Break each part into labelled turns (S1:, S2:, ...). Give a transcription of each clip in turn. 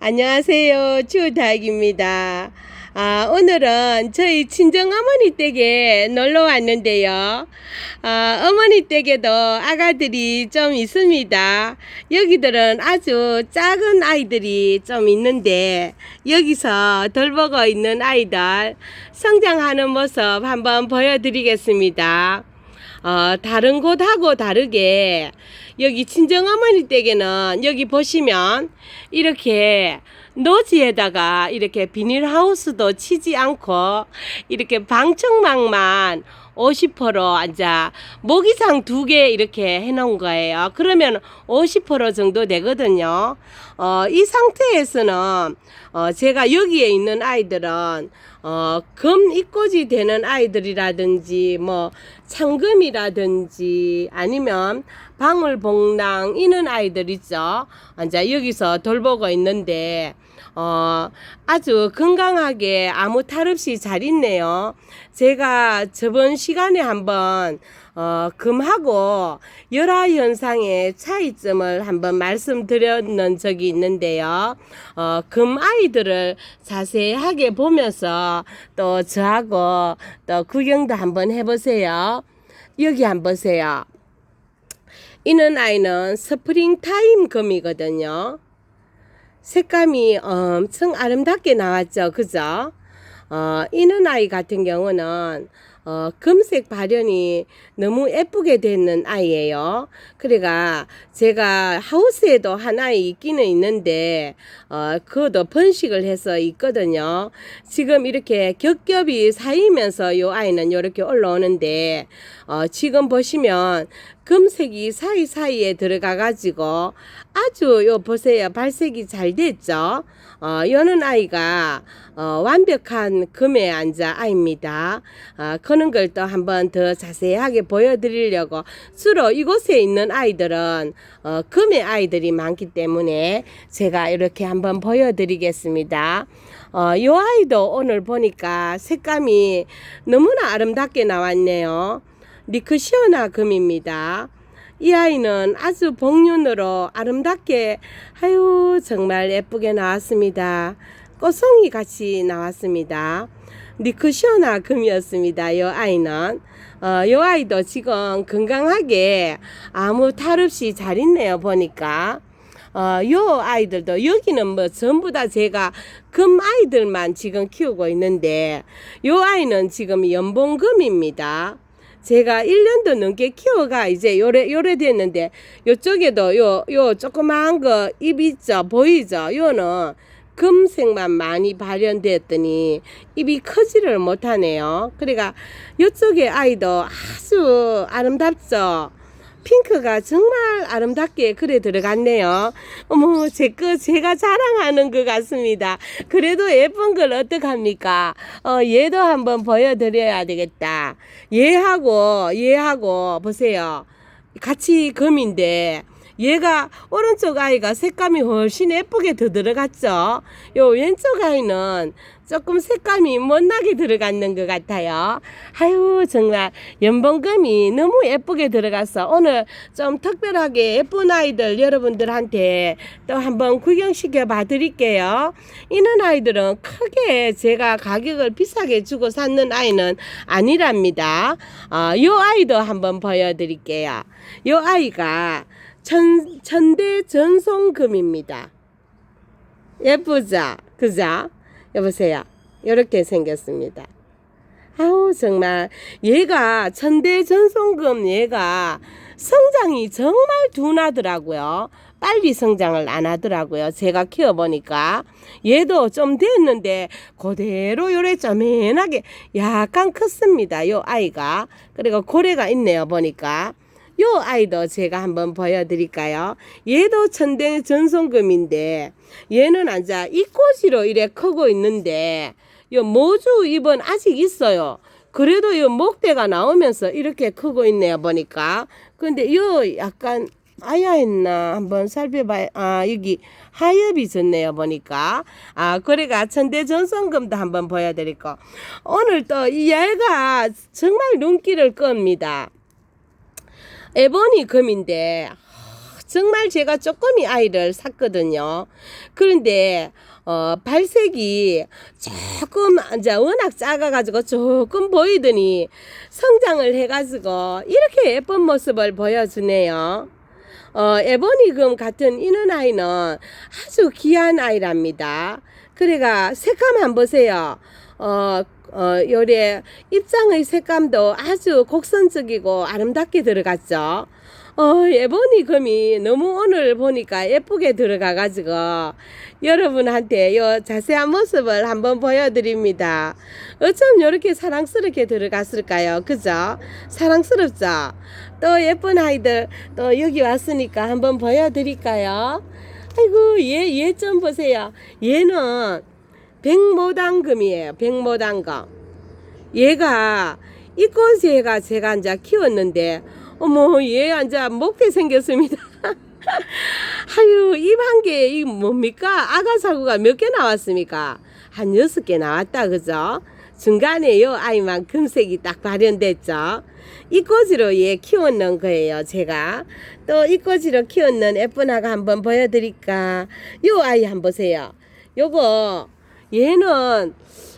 S1: 안녕하세요. 주다익입니다. 아, 오늘은 저희 친정 어머니 댁에 놀러 왔는데요. 아, 어머니 댁에도 아가들이 좀 있습니다. 여기들은 아주 작은 아이들이 좀 있는데, 여기서 돌보고 있는 아이들 성장하는 모습 한번 보여드리겠습니다. 어, 다른 곳하고 다르게 여기 친정어머니 댁에는 여기 보시면 이렇게 노지에다가 이렇게 비닐하우스도 치지 않고 이렇게 방청망만 50% 앉아 모기장 두 개 이렇게 해놓은 거예요. 그러면 50% 정도 되거든요. 어, 이 상태에서는 어, 제가 여기에 있는 아이들은 어, 금 입고지 되는 아이들이라든지 뭐 창금이라든지 아니면 방울복랑 이는 아이들 있죠. 이제 여기서 돌보고 있는데 어, 아주 건강하게 아무 탈 없이 잘 있네요. 제가 저번 시간에 한번 어, 금하고 열화 현상의 차이점을 한번 말씀드렸는 적이 있는데요. 어, 금 아이들을 자세하게 보면서 또 저하고 또 구경도 한번 해보세요. 여기 한번 보세요. 이는 아이는 스프링 타임 금이거든요. 색감이 엄청 아름답게 나왔죠. 그죠? 어, 이는 아이 같은 경우는 어, 금색 발현이 너무 예쁘게 되는 아이예요. 그래가 제가 하우스에도 한 아이 있기는 있는데 어, 그것도 번식을 해서 있거든요. 지금 이렇게 겹겹이 사이면서 이 아이는 이렇게 올라오는데 어, 지금 보시면 금색이 사이사이에 들어가 가지고 아주 요 보세요. 발색이 잘 됐죠? 어 요는 아이가 어 완벽한 금에 앉아 아입니다. 어 그런 걸 또 한번 더 자세하게 보여드리려고 주로 이곳에 있는 아이들은 어 금의 아이들이 많기 때문에 제가 이렇게 한번 보여드리겠습니다. 어, 요 아이도 오늘 보니까 색감이 너무나 아름답게 나왔네요. 니크시오나 금입니다. 이 아이는 아주 복륜으로 아름답게 아유 정말 예쁘게 나왔습니다. 꽃송이 같이 나왔습니다. 니크시오나 금이었습니다. 이 아이는 어, 이 아이도 지금 건강하게 아무 탈 없이 잘 있네요. 보니까. 어, 요 아이들도 여기는 뭐 전부 다 제가 금 아이들만 지금 키우고 있는데 요 아이는 지금 연봉금입니다. 제가 1년도 넘게 키워가 이제 요래 요래 됐는데 요쪽에도 요 요 조그마한 거입 있죠? 보이죠? 요는 금색만 많이 발현됐더니 입이 크지를 못하네요. 그러니까 요쪽에 아이도 아주 아름답죠 핑크가 정말 아름답게 그래 들어갔네요. 어머, 제 거 제가 자랑하는 것 같습니다. 그래도 예쁜 걸 어떡합니까? 어, 얘도 한번 보여드려야 되겠다. 얘하고, 얘하고, 보세요. 같이 금인데, 얘가 오른쪽 아이가 색감이 훨씬 예쁘게 더 들어갔죠. 요 왼쪽 아이는 조금 색감이 못나게 들어갔는 것 같아요. 아유 정말 연봉금이 너무 예쁘게 들어가서 오늘 좀 특별하게 예쁜 아이들 여러분들한테 또 한번 구경시켜 봐 드릴게요. 이런 아이들은 크게 제가 가격을 비싸게 주고 샀는 아이는 아니랍니다. 어, 요 아이도 한번 보여드릴게요. 요 아이가 천, 천대 전송금입니다. 예쁘죠? 그죠? 여보세요. 이렇게 생겼습니다. 아우, 정말, 얘가, 천대 전송금 얘가 성장이 정말 둔하더라고요. 빨리 성장을 안 하더라고요. 제가 키워보니까. 얘도 좀 됐는데, 그대로 요래 쪼맨하게 약간 컸습니다. 요 아이가. 그리고 고래가 있네요. 보니까. 요 아이도 제가 한번 보여드릴까요? 얘도 천대 전송금인데 얘는 앉아 이꼬지로 이래 크고 있는데 요 모주 입은 아직 있어요. 그래도 요 목대가 나오면서 이렇게 크고 있네요 보니까. 근데 요 약간 아야 했나 한번 살펴봐야 아 여기 하엽이 졌네요 보니까 아 그래가 천대 전성금도 한번 보여드릴 거 오늘 또 이 얘가 정말 눈길을 끕니다. 에보니 금인데 아, 정말 제가 조금 이 아이를 샀거든요. 그런데 어, 발색이 조금 이제 워낙 작아가지고 조금 보이더니 성장을 해가지고 이렇게 예쁜 모습을 보여주네요. 어, 에보니금 같은 이는 아이는 아주 귀한 아이랍니다. 그래가 색감 한번 보세요. 어, 어, 요래 입장의 색감도 아주 곡선적이고 아름답게 들어갔죠. 어, 에보니 금이 너무 오늘 보니까 예쁘게 들어가가지고 여러분한테 요 자세한 모습을 한번 보여드립니다. 어쩜 이렇게 사랑스럽게 들어갔을까요? 그죠? 사랑스럽죠? 또 예쁜 아이들 또 여기 왔으니까 한번 보여드릴까요? 아이고 얘 얘 좀 보세요. 얘는 백모당금이에요. 백모당금. 얘가 이 꽃에가 제가 이제 키웠는데 어머 얘 이제 먹게 생겼습니다. 아유 입 한 개 이 뭡니까 아가 사구가 몇 개 나왔습니까? 한 여섯 개 나왔다 그죠? 중간에 요 아이만 금색이 딱 발현됐죠. 이 꼬지로 얘 키웠는 거예요 제가 또 이 꼬지로 키웠는 예쁜 아가 한번 보여드릴까 요 아이 한번 보세요 요거 얘는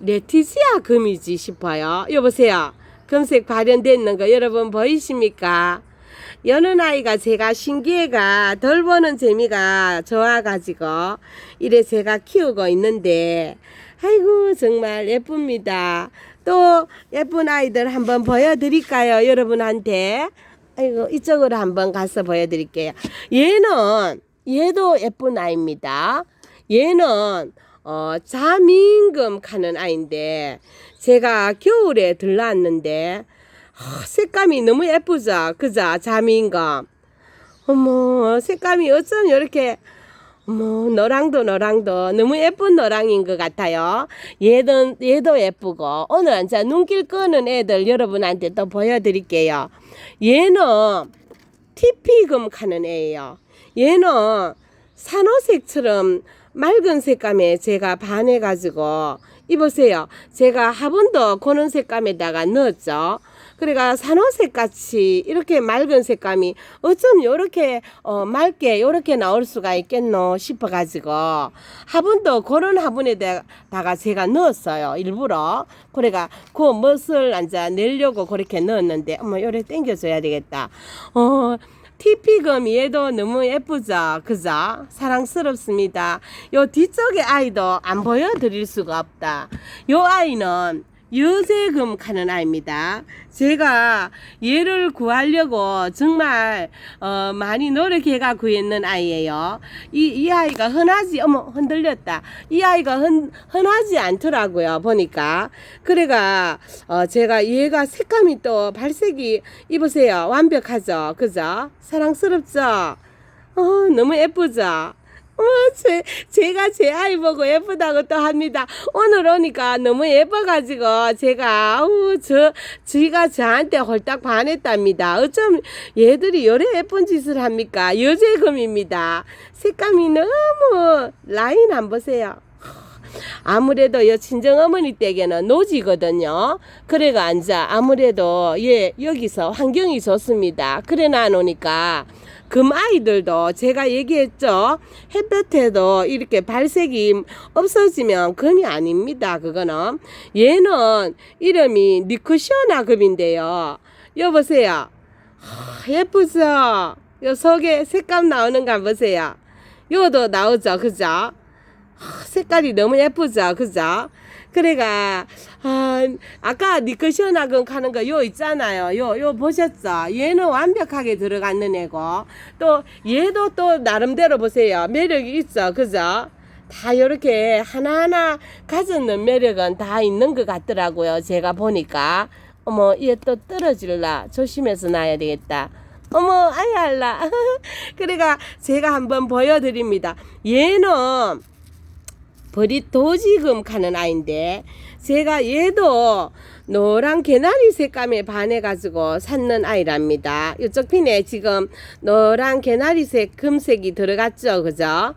S1: 레티지아 금이지 싶어요 요 보세요 금색 발현됐는 거 여러분 보이십니까 여는 아이가 제가 신기해가 덜 보는 재미가 좋아가지고 이래 제가 키우고 있는데 아이고 정말 예쁩니다. 또 예쁜 아이들 한번 보여드릴까요 여러분한테? 아이고 이쪽으로 한번 가서 보여드릴게요. 얘는 얘도 예쁜 아이입니다. 얘는 어, 자민금 가는 아이인데 제가 겨울에 들러왔는데 아, 색감이 너무 예쁘죠? 그죠? 자민금. 어머, 색감이 어쩜 이렇게, 어머, 노랑도 노랑도 너무 예쁜 노랑인 것 같아요. 얘도, 얘도 예쁘고, 오늘 이제 눈길 끄는 애들 여러분한테 또 보여드릴게요. 얘는 TP금 가는 애예요. 얘는 산호색처럼 맑은 색감에 제가 반해가지고, 이보세요. 제가 화분도 그런 색감에다가 넣었죠. 그러니까 산호색 같이 이렇게 맑은 색감이 어쩜 요렇게 어 맑게 요렇게 나올 수가 있겠노 싶어 가지고 화분도 그런 화분에다가 제가 넣었어요 일부러 그래가 그 멋을 앉아 내려고 그렇게 넣었는데 어머 요래 당겨줘야 되겠다 어 TP금 얘도 너무 예쁘죠? 그죠? 사랑스럽습니다. 요 뒤쪽에 아이도 안 보여드릴 수가 없다. 요 아이는 여세금 가는 아이입니다. 제가 얘를 구하려고 정말 어, 많이 노력해가 구했는 아이예요. 이, 이 아이가 흔하지 어머 흔들렸다. 이 아이가 흔, 흔하지 않더라고요. 보니까 그래가 어, 제가 얘가 색감이 또 발색이 이보세요. 완벽하죠. 그죠? 사랑스럽죠? 어, 너무 예쁘죠? 어, 제, 제가 제 아이 보고 예쁘다고 또 합니다. 오늘 오니까 너무 예뻐가지고 제가 아우 저 지가 저한테 홀딱 반했답니다. 어쩜 얘들이 요래 예쁜 짓을 합니까? 여제금입니다. 색감이 너무 라인 안 보세요. 아무래도 여 친정 어머니 댁에는 노지거든요. 그래가 앉아 아무래도 예 여기서 환경이 좋습니다. 그래 놔놓으니까 금 아이들도 제가 얘기했죠. 햇볕에도 이렇게 발색이 없어지면 금이 아닙니다. 그거는 얘는 이름이 니크시오나 금인데요. 여보세요. 하, 예쁘죠? 요 속에 색감 나오는 거 보세요. 요도 나오죠, 그죠? 하, 색깔이 너무 예쁘죠, 그죠? 그래가 아, 아까 니크시어나금 가는 거 요 있잖아요. 요 요 보셨죠? 얘는 완벽하게 들어갔는 애고 또 얘도 또 나름대로 보세요. 매력이 있어, 그죠? 다 이렇게 하나하나 가졌는 매력은 다 있는 것 같더라고요. 제가 보니까 어머 얘 또 떨어질라 조심해서 놔야 되겠다. 어머 아야 알라 그래가 제가 한번 보여드립니다. 얘는 버리 도지금 가는 아인데 제가 얘도 노란 개나리 색감에 반해가지고 샀는 아이랍니다. 이쪽 핀에 지금 노란 개나리색 금색이 들어갔죠, 그죠?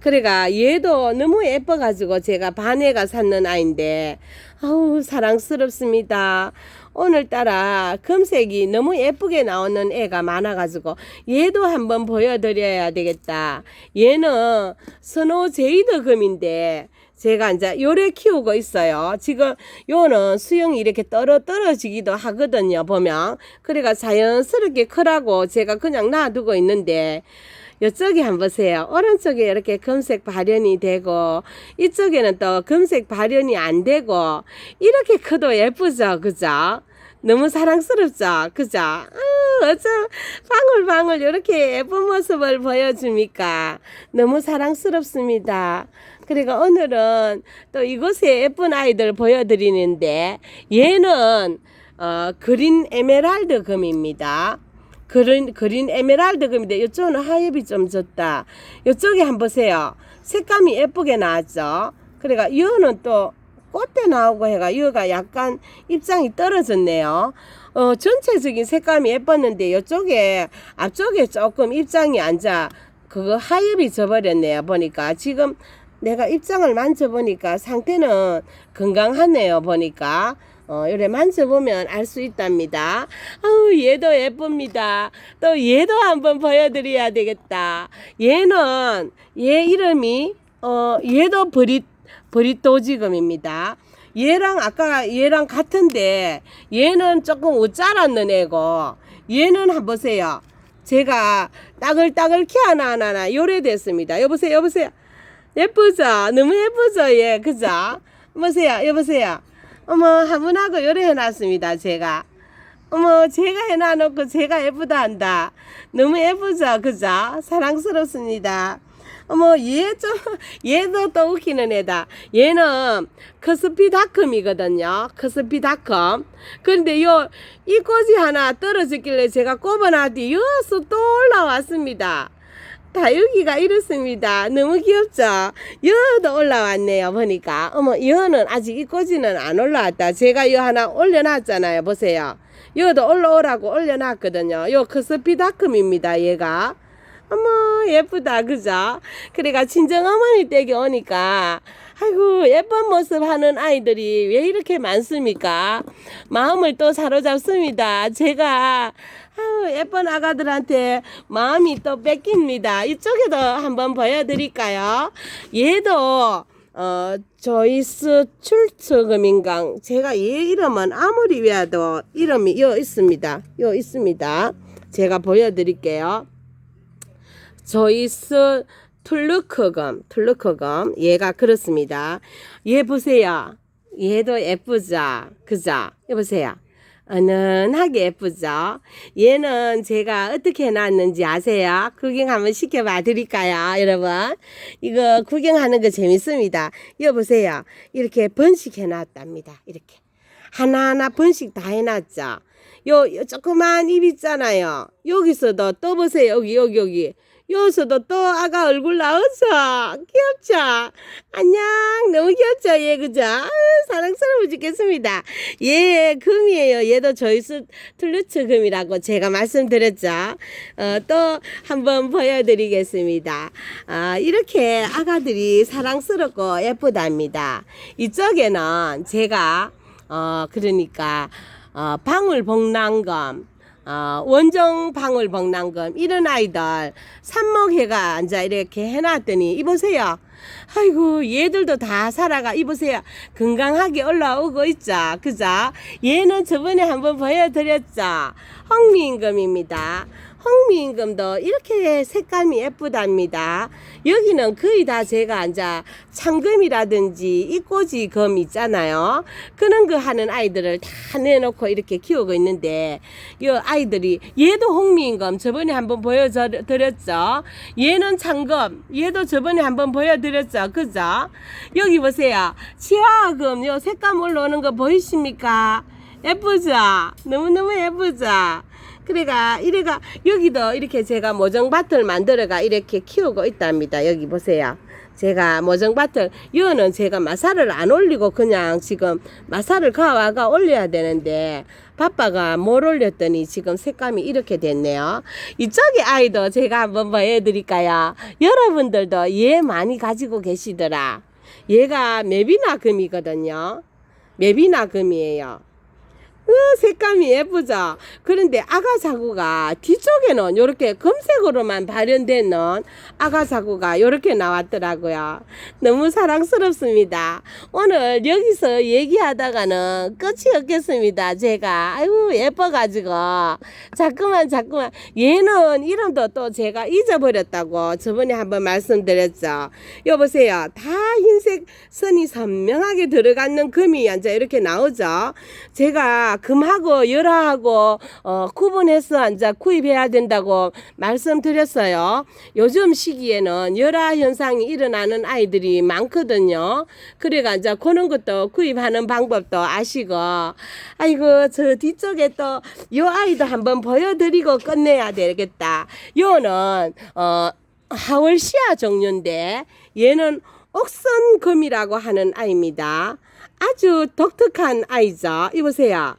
S1: 그래가 얘도 너무 예뻐가지고 제가 반해가 샀는 아인데 아우 사랑스럽습니다. 오늘따라 금색이 너무 예쁘게 나오는 애가 많아가지고 얘도 한번 보여드려야 되겠다. 얘는 스노우 제이드 금인데 제가 이제 요래 키우고 있어요. 지금 요는 수영이 이렇게 떨어 떨어지기도 하거든요. 보면 그래가 자연스럽게 크라고 제가 그냥 놔두고 있는데 이쪽에 한번 보세요. 오른쪽에 이렇게 금색 발현이 되고 이쪽에는 또 금색 발현이 안 되고 이렇게 커도 예쁘죠, 그죠? 너무 사랑스럽죠, 그죠? 아, 어쩜 방울방울 이렇게 예쁜 모습을 보여줍니까? 너무 사랑스럽습니다. 그리고 오늘은 또 이곳에 예쁜 아이들 보여드리는데 얘는 어, 그린 에메랄드 금입니다. 그린, 그린 에메랄드 금인데 이쪽은 하엽이 좀 졌다. 이쪽에 한번 보세요. 색감이 예쁘게 나왔죠. 그러니까 이거는 또 꽃대 나오고 해가 이거가 약간 입장이 떨어졌네요. 어, 전체적인 색감이 예뻤는데 이쪽에 앞쪽에 조금 입장이 앉아 그거 하엽이 져버렸네요. 보니까 지금 내가 입장을 만져보니까 상태는 건강하네요. 보니까. 어, 이래 만져보면 알 수 있답니다. 아우, 얘도 예쁩니다. 또 얘도 한번 보여드려야 되겠다. 얘는, 얘 이름이, 어, 얘도 브릿, 브릿도지금입니다. 얘랑 아까 얘랑 같은데, 얘는 조금 우짜랐는 애고, 얘는 한번 보세요. 제가 따글따글 키 하나 하나 요래 됐습니다. 여보세요, 여보세요. 예쁘죠? 너무 예쁘죠? 예, 그죠? 보세요, 여보세요. 어머, 화분하고 요래 해놨습니다, 제가. 어머, 제가 해놔놓고 제가 예쁘다 한다. 너무 예쁘죠? 그죠? 사랑스럽습니다. 어머, 얘 좀, 얘도 또 웃기는 애다. 얘는 커스피다컴이거든요. 커스피다컴. 그런데 요, 이 꽃이 하나 떨어졌길래 제가 꼽아놨더니 여수 또 올라왔습니다. 다육이가 이렇습니다. 너무 귀엽죠? 여도 올라왔네요. 보니까. 어머, 여는 아직 이 꼬지는 안 올라왔다. 제가 여 하나 올려놨잖아요. 보세요. 여도 올라오라고 올려놨거든요. 요 커스피다컴입니다. 얘가. 어머, 예쁘다. 그죠? 그래가 친정어머니 댁에 오니까 아이고 예쁜 모습 하는 아이들이 왜 이렇게 많습니까? 마음을 또 사로잡습니다. 제가 아유, 예쁜 아가들한테 마음이 또 뺏깁니다. 이쪽에도 한번 보여드릴까요? 얘도 어, 조이스 출처금인강 제가 얘 이름은 아무리 외워도 이름이 요 있습니다. 요 있습니다. 제가 보여드릴게요. 조이스 툴루크검, 툴루크검. 얘가 그렇습니다. 얘 보세요. 얘도 예쁘죠? 그죠? 여보세요. 은은하게 예쁘죠? 얘는 제가 어떻게 해놨는지 아세요? 구경 한번 시켜봐 드릴까요, 여러분? 이거 구경하는 거 재밌습니다. 이거 보세요. 이렇게 번식해놨답니다. 이렇게. 하나하나 번식 다 해놨죠? 요, 요 조그만 입 있잖아요. 여기서도 떠보세요. 여기, 여기, 여기. 여기서도 또 아가 얼굴 나왔어. 귀엽죠? 안녕. 너무 귀엽죠? 얘, 그죠? 아유, 사랑스러워 죽겠습니다. 얘 금이에요. 얘도 조이스 툴루츠 금이라고 제가 말씀드렸죠. 어, 또 한번 보여드리겠습니다. 아, 이렇게 아가들이 사랑스럽고 예쁘답니다. 이쪽에는 제가, 어, 그러니까, 어, 방울복랑검, 어, 원정 방울복랑검 이런 아이들 삽목해가 앉아 이렇게 해놨더니 이보세요. 아이고 얘들도 다 살아가 이보세요. 건강하게 올라오고 있죠. 그죠? 얘는 저번에 한번 보여드렸죠. 홍미임금입니다. 홍미임금도 이렇게 색감이 예쁘답니다. 여기는 거의 다 제가 앉아 창금이라든지 이꼬지 검 있잖아요. 그런 거 하는 아이들을 다 내놓고 이렇게 키우고 있는데 이 아이들이 얘도 홍미임금 저번에 한번 보여드렸죠. 얘는 창금 얘도 저번에 한번 보여드렸죠. 그죠? 여기 보세요. 치아금 요 색감 올라오는 거 보이십니까? 예쁘죠? 너무너무 예쁘죠? 그래가 이래가 여기도 이렇게 제가 모정밭을 만들어가 이렇게 키우고 있답니다. 여기 보세요. 제가 모정밭을 이거는 제가 마사를 안 올리고 그냥 지금 마사를 가와가 올려야 되는데 바빠가 뭘 올렸더니 지금 색감이 이렇게 됐네요. 이쪽에 아이도 제가 한번 보여드릴까요? 여러분들도 얘 많이 가지고 계시더라. 얘가 맵이나 금이거든요. 맵이나 금이에요. 으, 색감이 예쁘죠? 그런데 아가사구가 뒤쪽에는 이렇게 금색으로만 발현되는 아가사구가 이렇게 나왔더라고요. 너무 사랑스럽습니다. 오늘 여기서 얘기하다가는 끝이 없겠습니다. 제가. 아유, 예뻐가지고. 자꾸만, 자꾸만. 얘는 이름도 또 제가 잊어버렸다고 저번에 한번 말씀드렸죠. 여보세요. 다 흰색 선이 선명하게 들어가는 금이 이제 이렇게 나오죠. 제가 금하고 열하고 어, 구분해서 이제 구입해야 된다고 말씀드렸어요. 요즘 시기에는 열화 현상이 일어나는 아이들이 많거든요. 그래가 이제 그런 것도 구입하는 방법도 아시고 아이고 저 뒤쪽에 또 요 아이도 한번 보여드리고 끝내야 되겠다. 요는 어 하월시아 종류인데 얘는 옥선금이라고 하는 아이입니다. 아주 독특한 아이죠. 이보세요.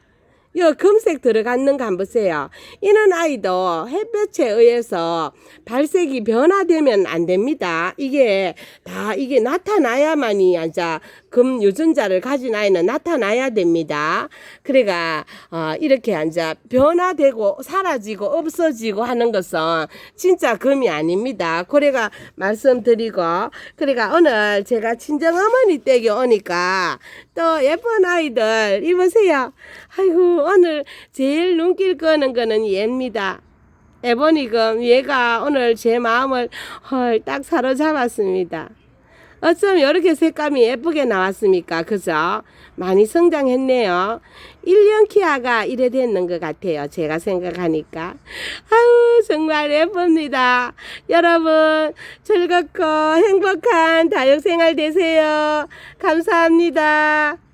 S1: 요 금색 들어갔는 거 한번 보세요. 이런 아이도 햇볕에 의해서 발색이 변화되면 안 됩니다. 이게 다 이게 나타나야만이 이제 금 유전자를 가진 아이는 나타나야 됩니다. 그래가 어, 이렇게 이제 변화되고 사라지고 없어지고 하는 것은 진짜 금이 아닙니다. 그래가 말씀드리고 그래가 오늘 제가 친정 어머니 댁에 오니까 또 예쁜 아이들 이보세요. 아이고 오늘 제일 눈길 끄는 거는 얘입니다. 에보니금 얘가 오늘 제 마음을 헐 딱 사로잡았습니다. 어쩜 이렇게 색감이 예쁘게 나왔습니까? 그죠? 많이 성장했네요. 1년 키아가 이래 됐는 것 같아요. 제가 생각하니까. 아우, 정말 예쁩니다. 여러분, 즐겁고 행복한 다육생활 되세요. 감사합니다.